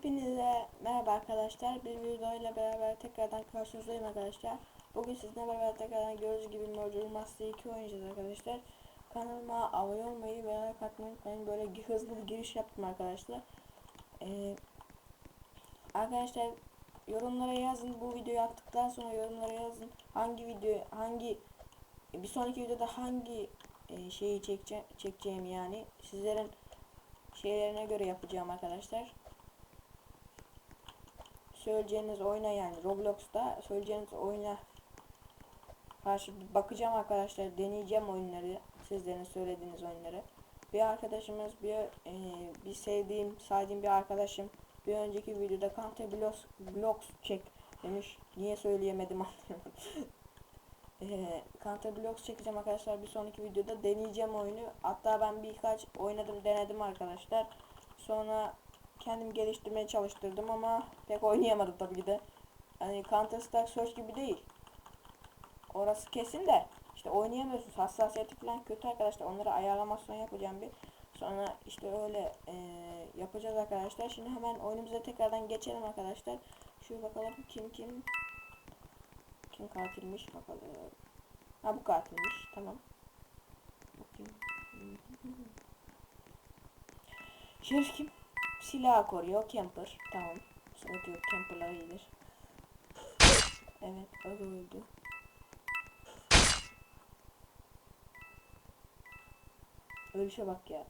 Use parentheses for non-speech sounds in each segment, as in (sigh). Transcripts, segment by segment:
Hepinize merhaba arkadaşlar. Bir videoyla beraber tekrardan karşınızdayım arkadaşlar. Bugün sizinle beraber tekrardan gördüğünüz gibi Murder Master 2 oynayacağız arkadaşlar. Kanalıma abone olmayı ve like atmayı unutmayın. Böyle hızlı bir giriş yaptım arkadaşlar. Ee, arkadaşlar yorumlara yazın. Bu videoyu attıktan sonra yorumlara yazın. Hangi video hangi bir sonraki videoda hangi e, şeyi çekeceğim, çekeceğim yani sizlerin şeylerine göre yapacağım arkadaşlar söyleyeceğiniz oyuna yani Roblox'ta söyleyeceğiniz oyuna karşı bakacağım arkadaşlar. Deneyeceğim oyunları. Sizlerin söylediğiniz oyunları. Bir arkadaşımız bir e, bir sevdiğim, saydığım bir arkadaşım bir önceki videoda Counter Blocks, Blocks çek demiş. Niye söyleyemedim anlayamadım. (laughs) e, Counter çekeceğim arkadaşlar bir sonraki videoda deneyeceğim oyunu. Hatta ben birkaç oynadım, denedim arkadaşlar. Sonra kendim geliştirmeye çalıştırdım ama pek oynayamadım tabii ki de. Yani Counter Strike Search gibi değil. Orası kesin de işte oynayamıyorsunuz. Hassasiyeti falan kötü arkadaşlar. Onları ayarlamasyon yapacağım bir. Sonra işte öyle e, yapacağız arkadaşlar. Şimdi hemen oyunumuza tekrardan geçelim arkadaşlar. Şu bakalım kim kim kim katilmiş bakalım. Ha bu katilmiş. Tamam. Bakayım. Şerif kim? Silah koruyor. Camper. Tamam. Sıkıntı yok. Camper'lar iyidir. Evet. Öldü öldü. Ölüşe bak ya.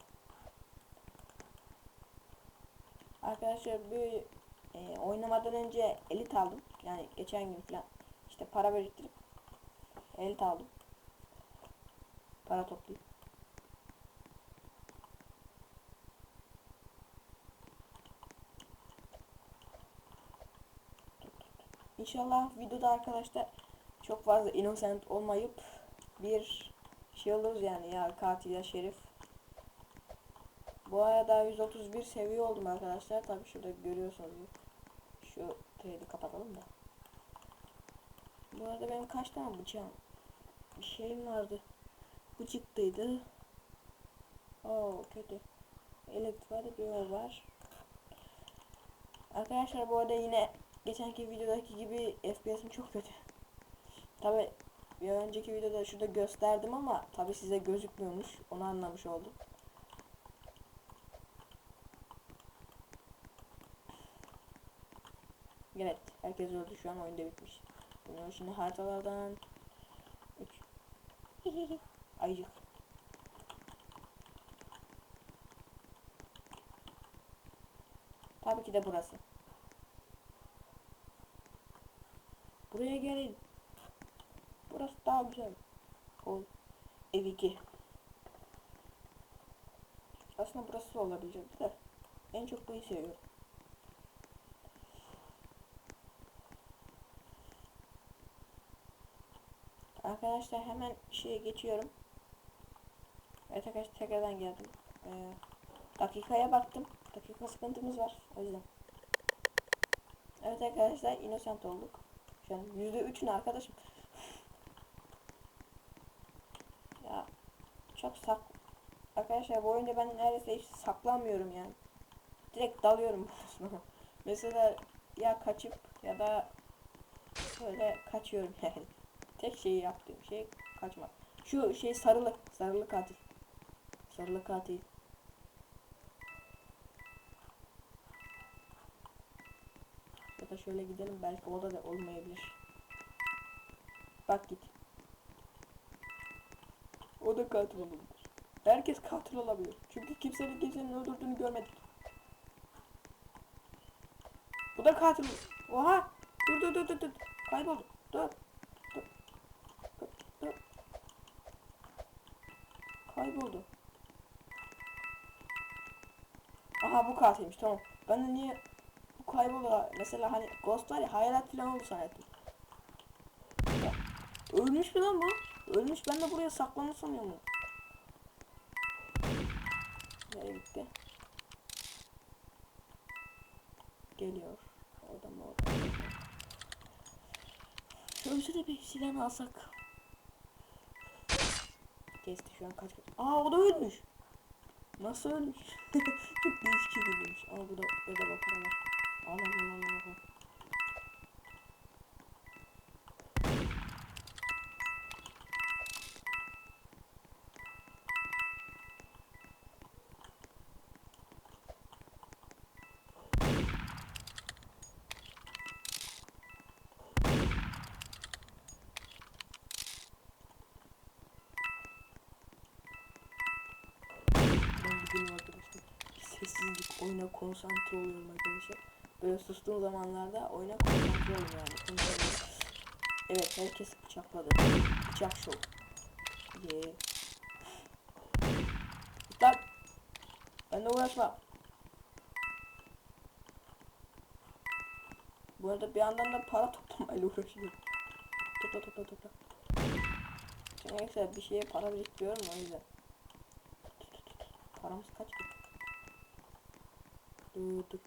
Arkadaşlar bir e, oynamadan önce elit aldım. Yani geçen gün falan. işte para biriktirip elit aldım. Para toplayıp. İnşallah videoda arkadaşlar çok fazla innocent olmayıp bir şey oluruz yani ya katil ya şerif. Bu arada 131 seviye oldum arkadaşlar. Tabi şurada görüyorsunuz. Şu trade'i kapatalım da. Bu arada benim kaç tane bıçağım bir şeyim vardı. Bıçıktıydı. Oo kötü. Elektrik var, bir var. Arkadaşlar bu arada yine geçenki videodaki gibi FPS'im çok kötü. Tabi bir önceki videoda şurada gösterdim ama tabi size gözükmüyormuş. Onu anlamış oldum. Evet, herkes öldü şu an oyunda bitmiş. Bunu şimdi haritalardan 3 (laughs) Ayıcık. Tabii ki de burası. Buraya gelin. Burası daha güzel. Ol. Ev 2. Aslında burası da de. En çok burayı seviyorum. Arkadaşlar hemen şeye geçiyorum. Evet arkadaşlar tekrardan geldim. Ee, dakikaya baktım. Dakika sıkıntımız var. O yüzden. Evet arkadaşlar innocent olduk. An yüzde üçün arkadaşım. ya çok sak Arkadaşlar bu oyunda ben neredeyse hiç saklanmıyorum yani. Direkt dalıyorum (laughs) Mesela ya kaçıp ya da böyle kaçıyorum (laughs) yani. Tek şeyi yaptığım şey kaçmak. Şu şey sarılı, sarılı katil. Sarılı katil. Da şöyle gidelim belki o da, olmayabilir. Bak git. O da katil olabilir. Herkes katil olabilir. Çünkü kimsenin kimsenin öldürdüğünü görmedik. Bu da katil. Oha! Dur dur dur dur dur. Kayboldu. Dur. Kayboldu. Aha bu katilmiş tamam. Ben de niye bu kayboldu mesela hani Ghost var ya hayalet falan oldu zannettim. Ölmüş mü lan bu? Ölmüş ben de buraya saklanır sanıyorum. Nereye gitti? Geliyor. Orada mı orada? Ölse bir silahını alsak. Kesti şu an kaç kaç. Aa o da ölmüş. Nasıl ölmüş? (laughs) Çok değişik ölmüş. Aman aman aman. Ben bugün arkadaşlar sessizlik oyuna konsantre oluyorum arkadaşlar. Böyle sustuğum zamanlarda oyuna konsantre oluyorum yani. Konsantre. Evet herkes bıçakladı. Bıçak şov. Yeah. Lan. Ben de uğraşma. Bu arada bir yandan da para (laughs) toplamayla uğraşıyorum. Topla topla topla. Çünkü arkadaşlar bir şeye para biriktiriyorum o yüzden. Paramız kaç ki? Dur dur.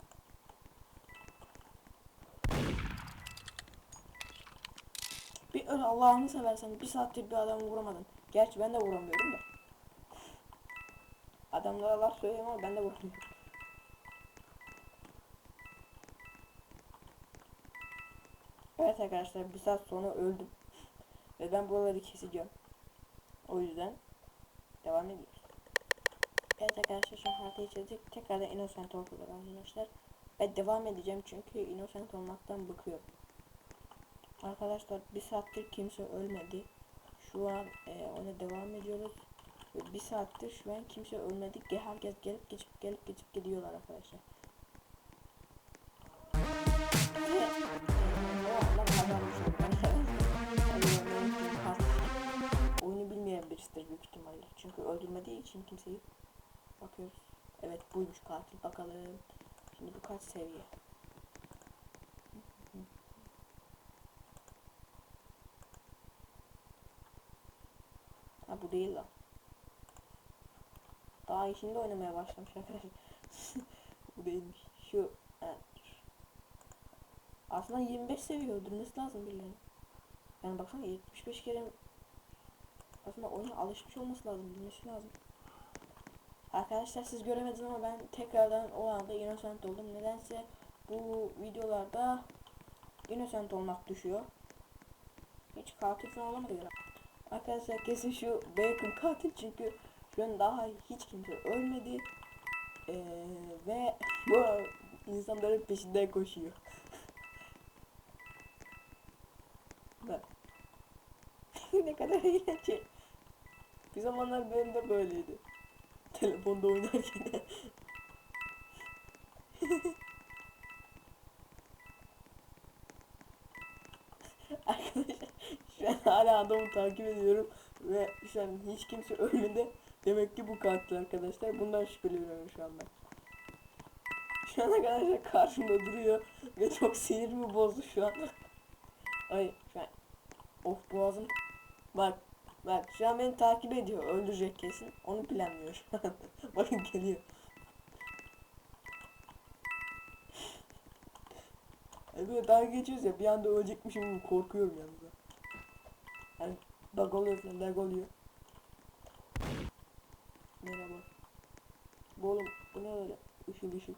Öyle Allah'ını seversen bir saattir bir adamı vuramadın. Gerçi ben de vuramıyorum da. Adamlara laf söylüyorum ama ben de vuramıyorum. Evet arkadaşlar bir saat sonra öldüm. Ve ben buraları keseceğim. O yüzden devam ediyoruz. Evet arkadaşlar şu an haritayı çizdik. Tekrardan Innocent oldular arkadaşlar. Ben devam edeceğim çünkü Innocent olmaktan bıkıyorum. Arkadaşlar bir saattir kimse ölmedi. Şu an e, ona devam ediyoruz. Ve bir saattir şu an kimse ölmedi. Herkes gelip geçip gelip geçip gidiyorlar arkadaşlar. Oyunu bilmeyen birisidir büyük ihtimalle. Çünkü öldürmediği için kimseyi bakıyoruz. Evet buymuş katil bakalım. Şimdi bu kaç seviye? Bu değil lan. Daha işinde oynamaya başlamış arkadaşlar. (laughs) bu değilmiş. Şu evet. Aslında 25 seviye öldürmesi lazım birilerinin. Yani baksana 75 kere aslında oyuna alışmış olması lazım, bilmesi lazım. Arkadaşlar siz göremediniz ama ben tekrardan o anda innocent oldum. Nedense bu videolarda innocent olmak düşüyor. Hiç katil falan olamadı. Arkadaşlar kesin şu Bacon katil çünkü şu an daha hiç kimse ölmedi. Ee, ve (laughs) bu insanların peşinden koşuyor. (laughs) (laughs) Ne kadar eğlenceli. Bir zamanlar benim de böyleydi. Telefonda oynarken. Şu an (laughs) hala adamı takip ediyorum ve şu an hiç kimse (laughs) ölmedi. Demek ki bu katil arkadaşlar. Bundan şüpheleniyorum şu an ben. Şu an arkadaşlar karşımda duruyor ve çok sinirimi bozdu şu an. (laughs) Ay şu an of boğazım. Bak bak şu an beni takip ediyor. Öldürecek kesin. Onu planlıyor şu an. Bakın geliyor. Yani böyle dalga geçiyoruz ya bir anda ölecekmişim korkuyorum yalnız. Yani bug oluyor falan lag oluyor. Merhaba. Bu oğlum bu ne öyle ışıl ışıl.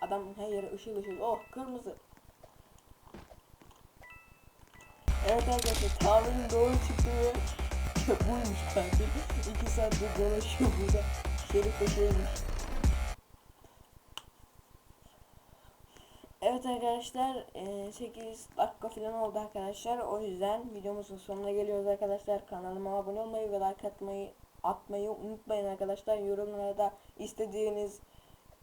Adam her yere ışıl ışıl. Oh kırmızı. Evet arkadaşlar tahminim doğru çıktı ve buymuş katil. İki saattir dolaşıyor burada. Şerif de şeymiş. Arkadaşlar eee, 8 dakika falan oldu arkadaşlar. O yüzden videomuzun sonuna geliyoruz arkadaşlar. Kanalıma abone olmayı ve like atmayı atmayı unutmayın arkadaşlar. Yorumlara da istediğiniz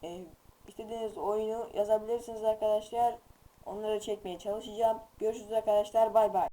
eee, istediğiniz oyunu yazabilirsiniz arkadaşlar. Onları çekmeye çalışacağım. Görüşürüz arkadaşlar. Bay bay.